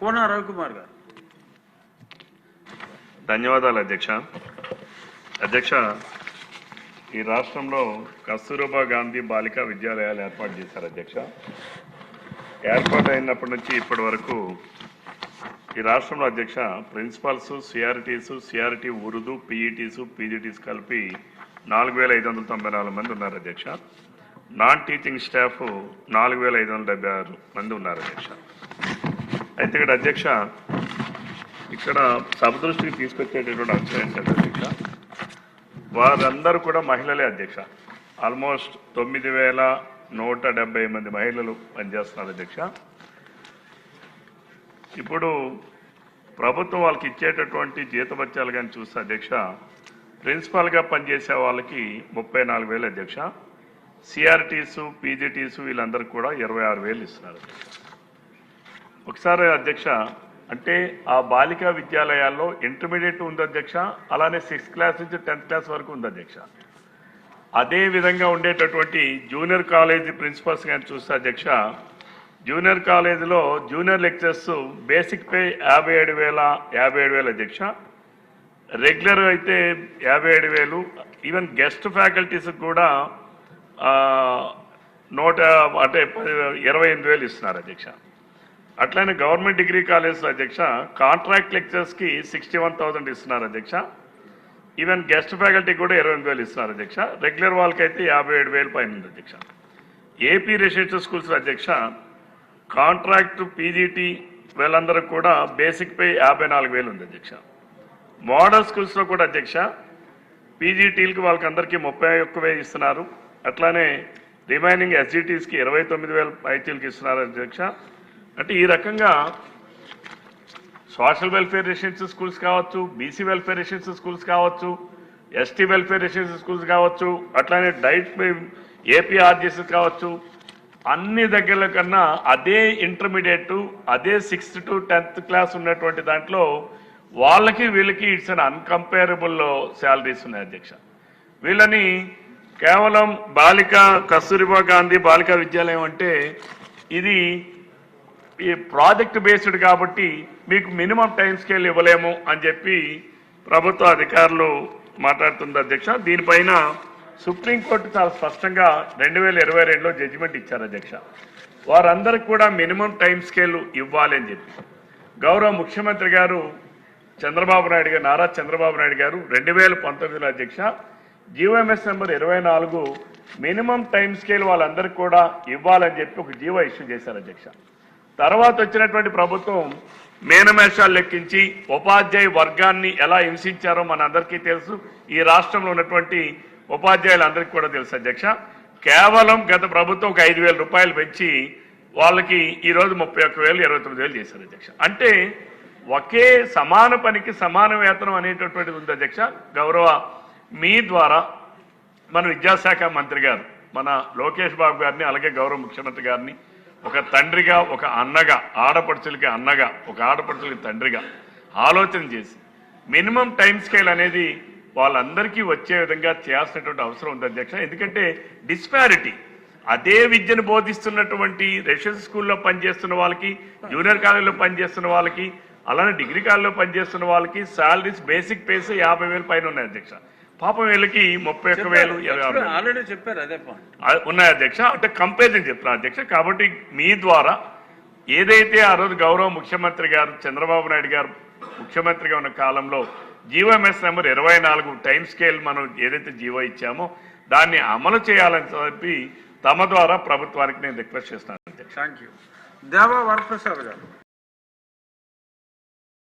కోన రవికుమార్ గారు. ధన్యవాదాలు అధ్యక్ష. అధ్యక్ష ఈ రాష్ట్రంలో కస్తూర్బా గాంధీ బాలికా విద్యాలయాలు ఏర్పాటు చేశారు అధ్యక్ష. ఏర్పాటు అయినప్పటి నుంచి ఇప్పటి వరకు ఈ రాష్ట్రంలో అధ్యక్ష principals CRTs CRT Urdu PETs PGTs కలిపి నాలుగు వేల ఐదు వందల తొంభై నాలుగు మంది ఉన్నారు అధ్యక్ష. నాన్ టీచింగ్ స్టాఫ్ నాలుగు వేల ఐదు వందల డెబ్బై ఆరు మంది ఉన్నారు అధ్యక్ష. అయితే ఇక్కడ అధ్యక్ష ఇక్కడ సభ దృష్టికి తీసుకొచ్చేటటువంటి అంశం ఏంటంటే అధ్యక్ష వారందరూ కూడా మహిళలే అధ్యక్ష. ఆల్మోస్ట్ తొమ్మిది వేల నూట డెబ్బై మంది మహిళలు పనిచేస్తున్నారు అధ్యక్ష. ఇప్పుడు ప్రభుత్వం వాళ్ళకి ఇచ్చేటటువంటి జీతభత్యాలు కానీ చూస్తే అధ్యక్ష ప్రిన్సిపాల్గా పనిచేసే వాళ్ళకి ముప్పై నాలుగు వేలు అధ్యక్ష. సిఆర్టీసు పీజీటీసు వీళ్ళందరికీ కూడా ఇరవై ఆరు వేలు ఇస్తున్నారు ఒకసారి అధ్యక్ష అంటే ఆ బాలికా విద్యాలయాల్లో ఇంటర్మీడియట్ ఉంది అధ్యక్ష అలానే సిక్స్త్ క్లాస్ నుంచి టెన్త్ క్లాస్ వరకు ఉంది అధ్యక్ష. అదే విధంగా ఉండేటటువంటి జూనియర్ కాలేజీ ప్రిన్సిపల్స్ కానీ చూస్తే అధ్యక్ష జూనియర్ కాలేజీలో జూనియర్ లెక్చర్స్ బేసిక్ పే యాభై ఏడు వేల యాభై ఏడు వేలు అధ్యక్ష. రెగ్యులర్ అయితే యాభై ఏడు వేలు ఈవెన్ గెస్ట్ ఫ్యాకల్టీస్ కూడా నూట అంటే పది- ఇరవై ఎనిమిది వేలు ఇస్తున్నారు అధ్యక్ష. అట్లనే గవర్నమెంట్ డిగ్రీ కాలేజ్ అధ్యక్ష కాంట్రాక్ట్ లెక్చర్స్కి సిక్స్టీ వన్ థౌసండ్ ఇస్తున్నారు అధ్యక్ష. ఈవెన్ గెస్ట్ ఫ్యాకల్టీకి కూడా ఇరవై ఎనిమిది వేలు ఇస్తున్నారు అధ్యక్ష. రెగ్యులర్ వాళ్ళకి అయితే యాభై ఏడు వేలు పైన ఉంది అధ్యక్ష. ఏపీ రెసిడెన్షియల్ స్కూల్స్ అధ్యక్ష కాంట్రాక్ట్ పీజీటీ వీళ్ళందరికీ కూడా బేసిక్ పే యాభై నాలుగు వేలు ఉంది అధ్యక్ష. మోడల్ స్కూల్స్లో కూడా అధ్యక్ష పీజీటీలకి వాళ్ళకి అందరికీ ముప్పై ఒక్క వేలు ఇస్తున్నారు. అట్లానే రిమైనింగ్ ఎస్జిటీస్కి ఇరవై తొమ్మిది వేల పైచీలకి ఇస్తున్నారు అధ్యక్ష. అంటే ఈ రకంగా సోషల్ వెల్ఫేర్ రెసిడెన్షియల్ స్కూల్స్ కావచ్చు బీసీ వెల్ఫేర్ రెసిడెన్షియల్ స్కూల్స్ కావచ్చు ఎస్టీ వెల్ఫేర్ రెసిడెన్షియల్ స్కూల్స్ కావచ్చు అట్లానే డైట్ ఏపీఆర్జీసీ కావచ్చు అన్ని దగ్గరల కన్నా అదే ఇంటర్మీడియట్ అదే సిక్స్త్ టు టెన్త్ క్లాస్ ఉన్నటువంటి దాంట్లో వాళ్ళకి వీళ్ళకి ఇట్స్ అన్ అన్కంపేరబుల్ శాలరీస్ ఉన్నాయి అధ్యక్ష. వీళ్ళని కేవలం బాలిక కస్తూరిబా గాంధీ బాలికా విద్యాలయం అంటే ఇది ఈ ప్రాజెక్ట్ బేస్డ్ కాబట్టి మీకు మినిమం టైం స్కేల్ ఇవ్వలేము అని చెప్పి ప్రభుత్వ అధికారులు మాట్లాడుతుంది అధ్యక్ష. దీనిపైన సుప్రీంకోర్టు చాలా స్పష్టంగా రెండు వేల ఇరవై రెండులో జడ్జిమెంట్ ఇచ్చారు అధ్యక్ష. వారందరికి కూడా మినిమం టైం స్కేల్ ఇవ్వాలి అని చెప్పి. గౌరవ ముఖ్యమంత్రి గారు చంద్రబాబు నాయుడు గారు నారా చంద్రబాబు నాయుడు గారు రెండు వేల పంతొమ్మిదిలో అధ్యక్ష. జీవోఎంఎస్ నెంబర్ ఇరవై నాలుగు మినిమం టైం స్కేల్ వాళ్ళందరికీ కూడా ఇవ్వాలని చెప్పి ఒక జీవో ఇష్యూ చేశారు అధ్యక్ష. తర్వాత వచ్చినటువంటి ప్రభుత్వం మేనమేషాలు లెక్కించి ఉపాధ్యాయ వర్గాన్ని ఎలా హింసించారో మన అందరికీ తెలుసు. ఈ రాష్ట్రంలో ఉన్నటువంటి ఉపాధ్యాయులందరికీ కూడా తెలుసు అధ్యక్ష. కేవలం గత ప్రభుత్వం ఒక ఐదు వేల రూపాయలు పెంచి వాళ్ళకి ఈరోజు ముప్పై ఒక్క వేలు ఇరవై తొమ్మిది వేలు చేశారు అధ్యక్ష. అంటే ఒకే సమాన పనికి సమాన వేతనం అనేటటువంటిది ఉంది అధ్యక్ష. గౌరవ మీ ద్వారా మన విద్యాశాఖ మంత్రి గారు మన లోకేష్ బాబు గారిని అలాగే గౌరవ ముఖ్యమంత్రి గారిని ఒక తండ్రిగా ఒక అన్నగా ఆడపడుచులకి అన్నగా ఒక ఆడపడుచులకి తండ్రిగా ఆలోచన చేసి మినిమం టైం స్కేల్ అనేది వాళ్ళందరికీ వచ్చే విధంగా చేయాల్సినటువంటి అవసరం ఉంది అధ్యక్ష. ఎందుకంటే డిస్పారిటీ అదే విద్యను బోధిస్తున్నటువంటి రెసిడెన్స్ స్కూల్లో పనిచేస్తున్న వాళ్ళకి జూనియర్ కాలేజీలో పనిచేస్తున్న వాళ్ళకి అలానే డిగ్రీ కాలేజీలో పనిచేస్తున్న వాళ్ళకి శాలరీస్ బేసిక్ పేస్ యాభై వేలు పైన ఉన్నాయి అధ్యక్ష. పాపం వీళ్ళకి ముప్పై ఒక్క వేలు. ఆల్రెడీ చెప్పారు అదే ఉన్నాయి అధ్యక్ష. అంటే కంపారిజన్ చెప్తున్నా అధ్యక్ష. కాబట్టి మీ ద్వారా ఏదైతే ఆ రోజు గౌరవ ముఖ్యమంత్రి గారు చంద్రబాబు నాయుడు గారు ముఖ్యమంత్రిగా ఉన్న కాలంలో జీవోఎంఎస్ నెంబర్ ఇరవై నాలుగు టైం స్కేల్ మనం ఏదైతే జీవో ఇచ్చామో దాన్ని అమలు చేయాలని చెప్పి తమ ద్వారా ప్రభుత్వానికి నేను రిక్వెస్ట్ చేస్తున్నాను అధ్యక్ష. థ్యాంక్ యూ దేవా వరప్రసాద్ గారు.